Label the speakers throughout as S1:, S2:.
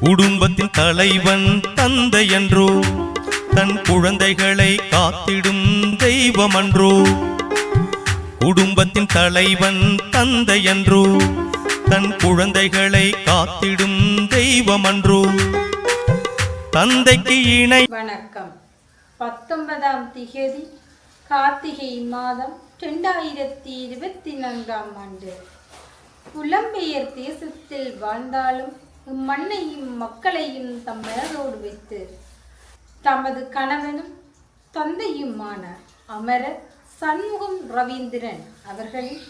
S1: குடும்பத்தின் தலைவன் தந்தை என்றோ தன் குழந்தைகளை காத்திடும் தெய்வம் அன்றோ. குடும்பத்தின் தலைவன் தந்தை என்றோ தன் குழந்தைகளை காத்திடும் தெய்வம் அன்றோ. தந்தைக்கு இணை
S2: வணக்கம். பத்தொன்பதாம் திகதி கார்த்திகை மாதம் இரண்டாயிரத்தி இருபத்தி நான்காம் ஆண்டு. புலம்பெயர் தேசத்தில் வாழ்ந்தாலும் மண்ணையும் மக்களையும் தம் மனதோடு வைத்து தமது கணவனும் தந்தையுமான அமரர் சண்முகம் ரவீந்திரன் அவர்களின்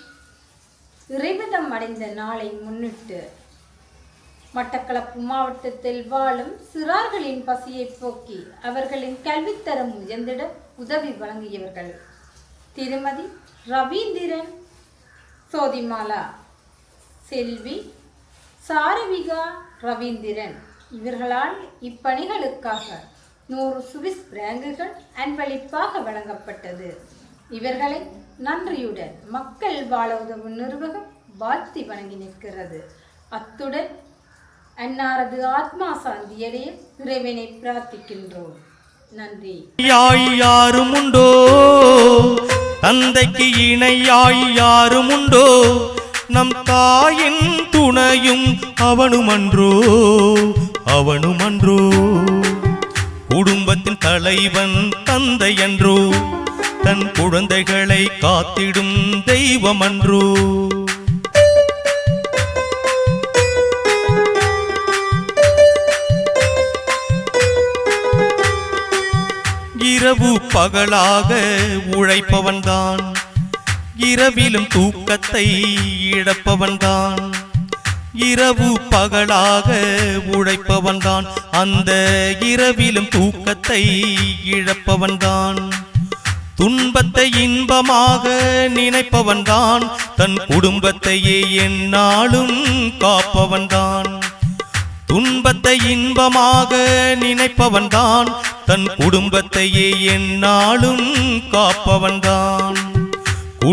S2: இறைவிதம் அடைந்த நாளை முன்னிட்டு மட்டக்களப்பு மாவட்டத்தில் வாழும் சிறார்களின் பசியை போக்கி அவர்களின் கல்வித்தரம் உயர்ந்திட உதவி வழங்கியவர்கள். திருமதி ரவீந்திரன் சோதிமாலா செல்வி சாரவிகா ரவீந்திரன். இவர்களால் இப்பணிகளுக்காக நூறு சுவிஸ் பிராங்குகள் அன்பளிப்பாக வழங்கப்பட்டது. இவர்களை நன்றியுடன் மக்கள் வாழ உதவும் நிர்வாகம் வாழ்த்தி வணங்கி நிற்கிறது. அத்துடன் அன்னாரது ஆத்மா சாந்தியடைய இறைவனை பிரார்த்திக்கின்றோம். நன்றி.
S1: யாய் யாரும் உண்டோ? தந்தைக்கு இணையாய் யாரும் உண்டோ? நம் தாயின் துணையும் அவனுமன்றோ அவனுமன்றோ. குடும்பத்தின் தலைவன் தந்தை என்றோ தன் குழந்தைகளை காத்திடும் தெய்வமன்றோ. இரவு பகலாக உழைப்பவன்தான். இரவிலும் தூக்கத்தை இழப்பவன்தான். இரவு பகலாக உழைப்பவன்தான். அந்த இரவிலும் தூக்கத்தை இழப்பவன்தான். துன்பத்தை இன்பமாக நினைப்பவன்தான். தன் குடும்பத்தையே என்னாலும் காப்பவன்தான். துன்பத்தை இன்பமாக நினைப்பவன்தான். தன் குடும்பத்தையே என்னாலும் காப்பவன்தான்.